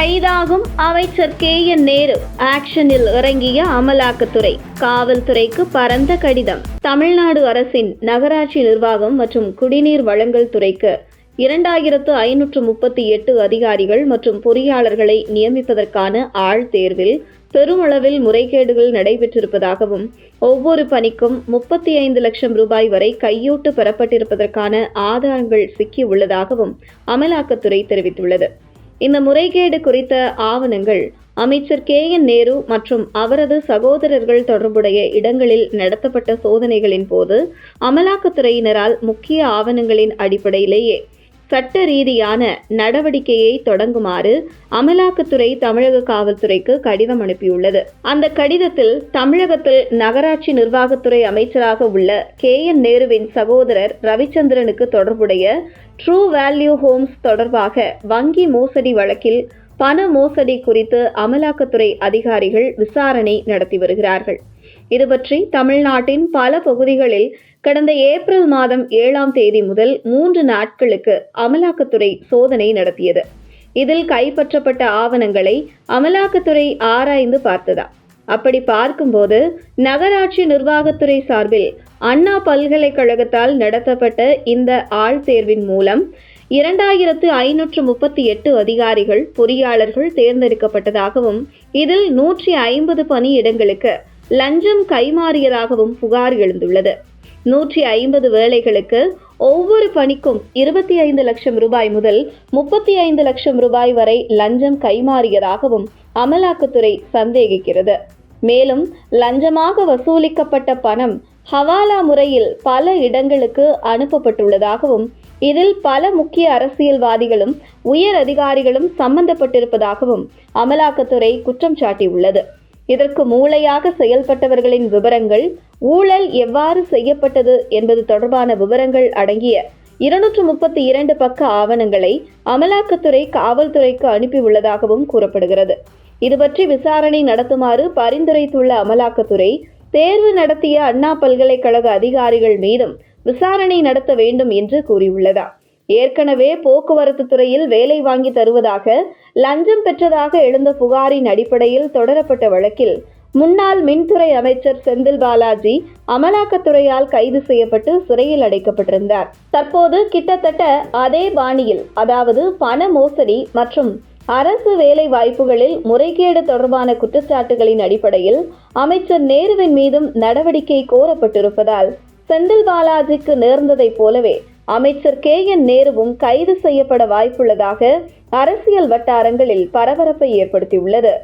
கைதாகும் அமைச்சர் K N Nehru. ஆக்ஷனில் இறங்கிய அமலாக்கத்துறை காவல்துறைக்கு பரந்த கடிதம். தமிழ்நாடு அரசின் நகராட்சி நிர்வாகம் மற்றும் குடிநீர் வழங்கல் துறைக்கு இரண்டாயிரத்து ஐநூற்று முப்பத்தி எட்டு அதிகாரிகள் மற்றும் பொறியாளர்களை நியமிப்பதற்கான ஆள் தேர்வில் பெருமளவில் முறைகேடுகள் நடைபெற்றிருப்பதாகவும் ஒவ்வொரு பணிக்கும் முப்பத்தி ஐந்து லட்சம் ரூபாய் வரை கையூட்டு பெறப்பட்டிருப்பதற்கான ஆதாரங்கள் சிக்கியுள்ளதாகவும் அமலாக்கத்துறை தெரிவித்துள்ளது. இந்த முறைகேடு குறித்த ஆவணங்கள் அமைச்சர் கே என் நேரு மற்றும் அவரது சகோதரர்கள் தொடர்புடைய இடங்களில் நடத்தப்பட்ட சோதனைகளின் போது அமலாக்கத்துறையினரால் முக்கிய ஆவணங்களின் அடிப்படையிலேயே சட்ட ரீதியான நடவடிக்கையை தொடங்குமாறு அமலாக்கத்துறை தமிழக காவல்துறைக்கு கடிதம் அனுப்பியுள்ளது. அந்த கடிதத்தில் தமிழகத்தில் நகராட்சி நிர்வாகத்துறை அமைச்சராக உள்ள கே. என். நேருவின் சகோதரர் ரவிச்சந்திரனுக்கு தொடர்புடைய ட்ரூ வேல்யூ ஹோம்ஸ் தொடர்பாக வங்கி மோசடி வழக்கில் பண மோசடி குறித்து அமலாக்கத்துறை அதிகாரிகள் விசாரணை நடத்தி வருகிறார்கள். இது பற்றி தமிழ்நாட்டின் பல பகுதிகளில் கடந்த ஏப்ரல் மாதம் ஏழாம் தேதி முதல் மூன்று நாட்களுக்கு அமலாக்கத்துறை சோதனை நடத்தியது. இதில் கைப்பற்றப்பட்ட ஆவணங்களை அமலாக்கத்துறை ஆராய்ந்து பார்த்ததா. அப்படி பார்க்கும்போது நகராட்சி நிர்வாகத்துறை சார்பில் அண்ணா பல்கலைக்கழகத்தால் நடத்தப்பட்ட இந்த ஆள் தேர்வின் மூலம் இரண்டாயிரத்து ஐநூற்று முப்பத்தி எட்டு அதிகாரிகள் பொறியாளர்கள் தேர்ந்தெடுக்கப்பட்டதாகவும் இதில் நூற்றி ஐம்பது பணியிடங்களுக்கு லஞ்சம் கைமாறியதாகவும் புகார் எழுந்துள்ளது. நூற்றி ஐம்பது வேலைகளுக்கு ஒவ்வொரு பணிக்கும் இருபத்தி ஐந்து லட்சம் ரூபாய் முதல் முப்பத்தி ஐந்து லட்சம் ரூபாய் வரை லஞ்சம் கைமாறியதாகவும் அமலாக்கத்துறை சந்தேகிக்கிறது. மேலும் லஞ்சமாக வசூலிக்கப்பட்ட பணம் ஹவாலா முறையில் பல இடங்களுக்கு அனுப்பப்பட்டுள்ளதாகவும் இதில் பல முக்கிய அரசியல்வாதிகளும் உயர் அதிகாரிகளும் சம்பந்தப்பட்டிருப்பதாகவும் அமலாக்கத்துறை குற்றம் சாட்டியுள்ளது. இதற்கு மூளையாக செயல்பட்டவர்களின் விவரங்கள் ஊழல் எவ்வாறு செய்யப்பட்டது என்பது தொடர்பான விவரங்கள் அடங்கிய இருநூற்று முப்பத்தி இரண்டு பக்க ஆவணங்களை அமலாக்கத்துறை காவல்துறைக்கு அனுப்பியுள்ளதாகவும் கூறப்படுகிறது. இது பற்றி விசாரணை நடத்துமாறு பரிந்துரைத்துள்ள அமலாக்கத்துறை தேர்வு நடத்திய அண்ணா பல்கலைக்கழக அதிகாரிகள் மீதும் விசாரணை நடத்த வேண்டும் என்று கூறியுள்ளதா. ஏற்கனவே போக்குவரத்து துறையில் வேலை வாங்கி தருவதாக லஞ்சம் பெற்றதாக எழுந்த புகாரின் அடிப்படையில் தொடரப்பட்ட வழக்கில் முன்னாள் மின்துறை அமைச்சர் செந்தில் பாலாஜி அமலாக்கத்துறையால் கைது செய்யப்பட்டு சிறையில் அடைக்கப்பட்டிருந்தார். தற்போது கிட்டத்தட்ட அதே பாணியில் அதாவது பண மோசடி மற்றும் அரசு வேலை வாய்ப்புகளில் முறைகேடு தொடர்பான குற்றச்சாட்டுகளின் அடிப்படையில் அமைச்சர் நேருவின் மீதும் நடவடிக்கை கோரப்பட்டிருப்பதால் செந்தில் பாலாஜிக்கு நேர்ந்ததைப் போலவே அமைச்சர் கே என் நேருவும் கைது செய்யப்பட வாய்ப்புள்ளதாக அரசியல் வட்டாரங்களில் பரபரப்பை ஏற்படுத்தியுள்ளது.